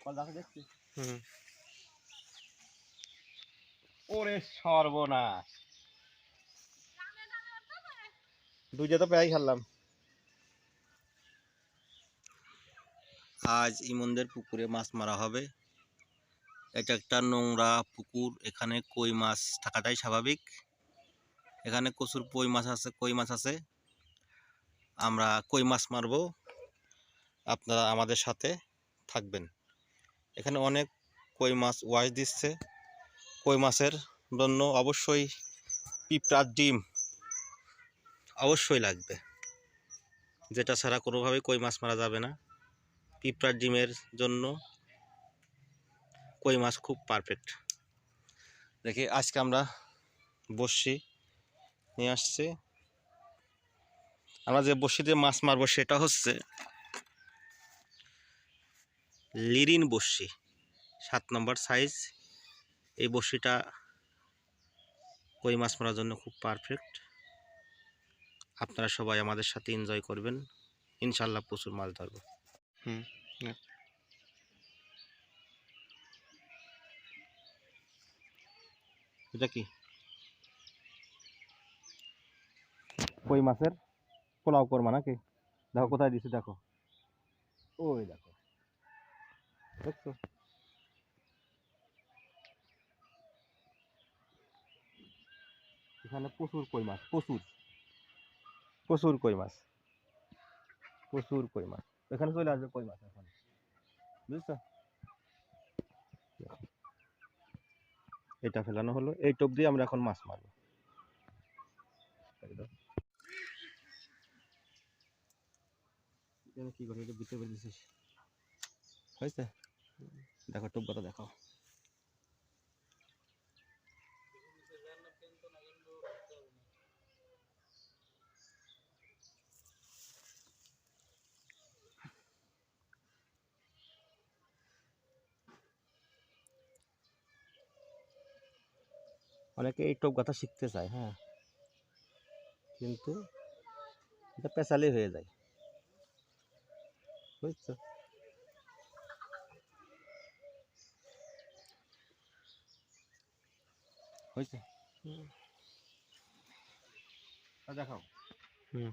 Call দেখা দেখছি। হুম। ওরে সর্বনাশ। দুইটা তো প্রায় খেললাম আজ ইমনদের পুকুরে মাছ মারা হবে। এটা একটা নোংরা পুকুর এখানে কই মাছ থাকাটাই স্বাভাবিক। এখানে কচুর কই মাছ আছে কই মাছ আছে। আমরা কই মাছ মারবো? আপনারা আমাদের সাথে থাকবেন। এখানে অনেক কই মাছ ওয়াশ দিচ্ছে। কই মাছের জন্য অবশ্যই পিঁপড়ার ডিম অবশ্যই লাগবে। যেটা ছাড়া কোনোভাবেই কই মাছ মারা যাবে না। পিঁপড়ার ডিমের জন্য কই মাছ খুব পারফেক্ট দেখি, আজকে আমরা বসছি নিয়ে আসছি। আমরা যে বসিতে মাছ মারবো সেটা হচ্ছে লিরিন বসি সাত নম্বর সাইজ। এই বড়শিটা কই মাছ মারার জন্য খুব পারফেক্ট আপনারা সবাই আমাদের সাথে এনজয় করবেন। ইনশাল্লাহ প্রচুর মাছ ধরবো। হুম না। এটা কি? কই মাছের? পোলাও করমা নাকি? দেখো কোথায় দিছে দেখো। ওই দেখো। দেখছ এখানে প্রচুর কই মাছ প্রচুর। প্রচুর কই মাছ। প্রচুর কই মাছ। এখানে চলে আসবে কই মাছ এখন। বুঝছ? এটা ফেলানো হলো এই টোপ দিয়ে আমরা এখন মাছ মারবো। কি করে? এটা বেঁধে দিছিস হয়েছে? দেখো টোপ কথা দেখো অনেকে এই টোপ কথা শিখতে চায় হ্যাঁ কিন্তু এটা পেঁচালে হয়ে যায় বুঝছ হয়েছে? দেখাও। হুম।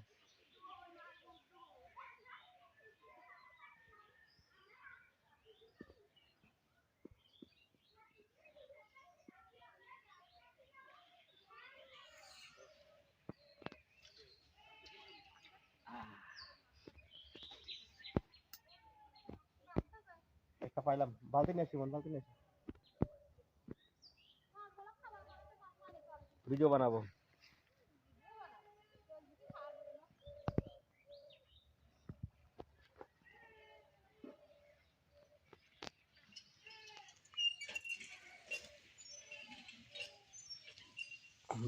একটা পাইলাম। বালতি নিয়ে আসি বালতি নিয়ে আসি। ভিডিও বানাবো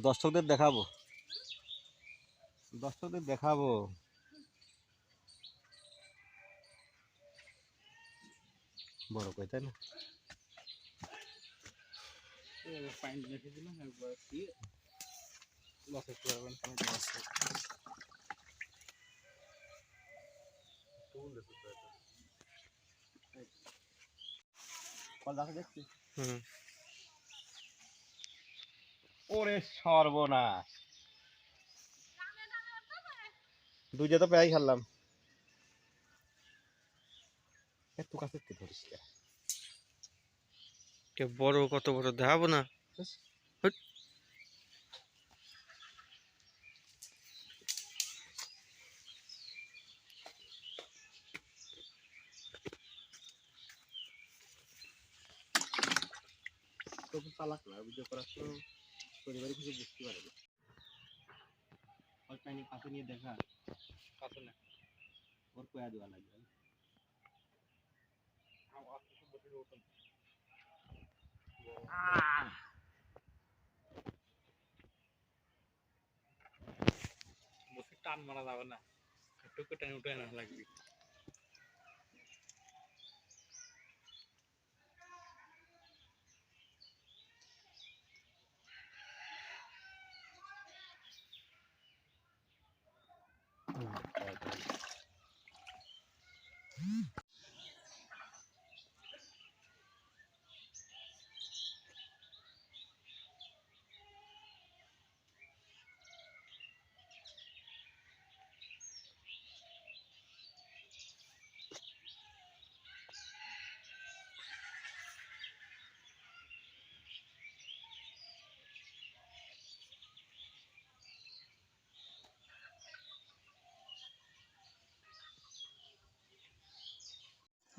দর্শকদের দেখাবো দর্শকদের দেখাবো বড় কই তাই না পানি রেখে দিলাম একবার দিয়ে লসে করবেন কল দেখা দেখছি হুম। ওরে সর্বনাশ। দুইটা তো প্রায় খেললাম এত কাছে কি ধরিস কে? কে বড় কত বড় দেখাবো না? তবু চালাক না ভিডিও করার তো পরিবারে কিছু বুঝতে পারে না ওর পানি কাছে নিয়ে দেখা কাছে না ওর কয়া দেওয়া লাগবে বসে টান মারা যাবে না একটু টান উঠে না লাগবে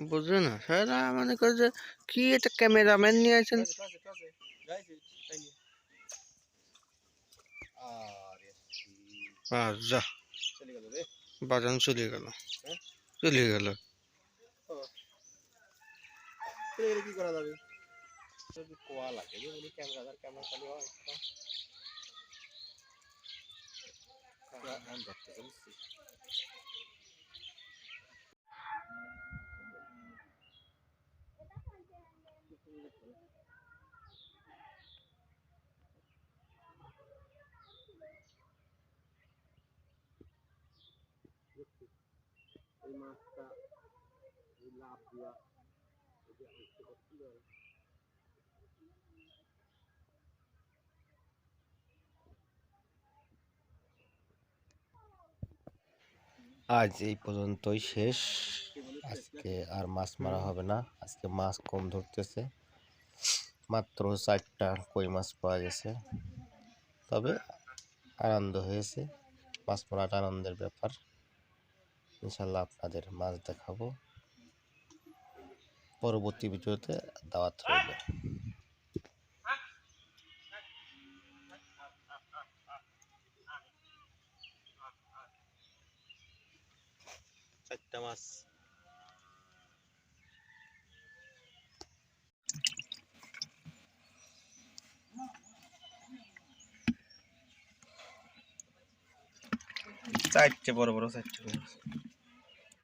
বুঝবে না? সারা মনে করে যে, কি এটা ক্যামেরাম্যান নিয়ে আছেন বাজান চলে গেল। চলে গেল। কি করা যাবে কোয়া লাগে ক্যামেরা ক্যামেরা হয় এই মাছটা এই লাভ আজ এই পর্যন্তই শেষ। আজকে আর মাছ মারা হবে না। আজকে মাছ কম ধরতেছে। মাত্র চারটা কই মাছ পাওয়া গেছে। তবে আনন্দ হয়েছে। মাছ মারাটা আনন্দের ব্যাপার। ইনশাল্লাহ আপনাদের মাছ দেখাবো। পরবর্তী ভিডিওতে দাওয়াত চারটা মাছ। চারটে বড় বড় চারটে।